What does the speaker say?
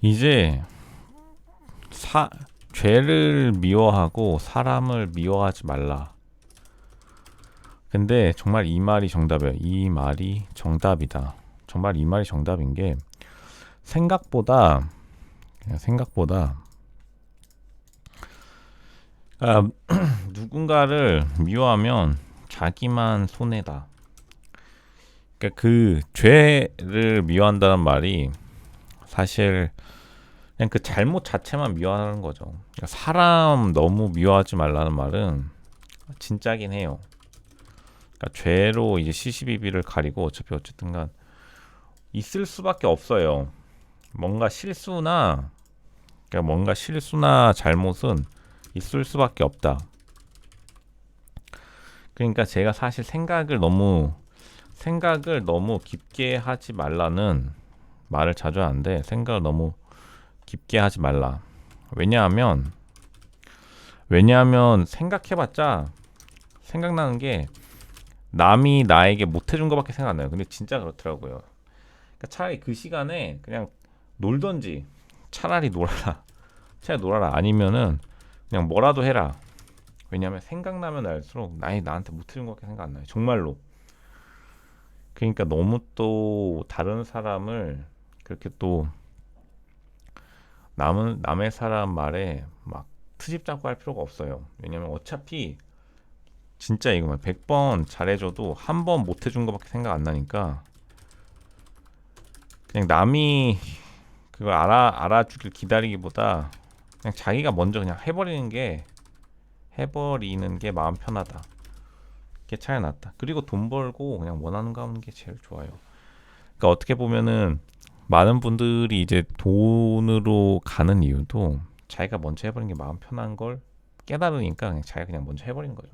이제 사 죄를 미워하고 사람을 미워하지 말라. 근데 정말 이 말이 정답이에요. 이 말이 정답이다. 정말 이 말이 정답인 게 생각보다 생각보다 아, 누군가를 미워하면 자기만 손해다. 그러니까 그 죄를 미워한다는 말이 사실 그냥 그 잘못 자체만 미워하는 거죠. 그러니까 사람 너무 미워하지 말라는 말은 진짜긴 해요. 그러니까 죄로 이제 시시비비를 가리고 어차피 어쨌든간 있을 수밖에 없어요. 뭔가 실수나 그러니까 뭔가 실수나 잘못은 있을 수밖에 없다. 그러니까 제가 사실 생각을 너무 생각을 너무 깊게 하지 말라는 말을 자주 하는데 생각을 너무 깊게 하지 말라. 왜냐하면 왜냐하면 생각해봤자 생각나는 게 남이 나에게 못해준 것밖에 생각 안 나요. 근데 진짜 그렇더라고요. 그러니까 차라리 그 시간에 그냥 놀던지 차라리 놀아라. 차라리 놀아라. 아니면은 그냥 뭐라도 해라. 왜냐하면 생각나면 날수록 나이 나한테 못해준 것밖에 생각 안 나요. 정말로. 그러니까 너무 또 다른 사람을 그렇게 또 남은 남의 사람 말에 막 트집 잡고 할 필요가 없어요. 왜냐면 어차피 진짜 이거 100번 잘해줘도 한 번 못해준 것밖에 생각 안 나니까 그냥 남이 그걸 알아 알아주길 기다리기보다 그냥 자기가 먼저 그냥 해버리는 게 해버리는 게 마음 편하다. 그게 차이 낫다. 그리고 돈 벌고 그냥 원하는 거 하는 게 제일 좋아요. 그러니까 어떻게 보면은 많은 분들이 이제 돈으로 가는 이유도 자기가 먼저 해버리는 게 마음 편한 걸 깨달으니까 자기가 그냥 먼저 해버리는 거죠.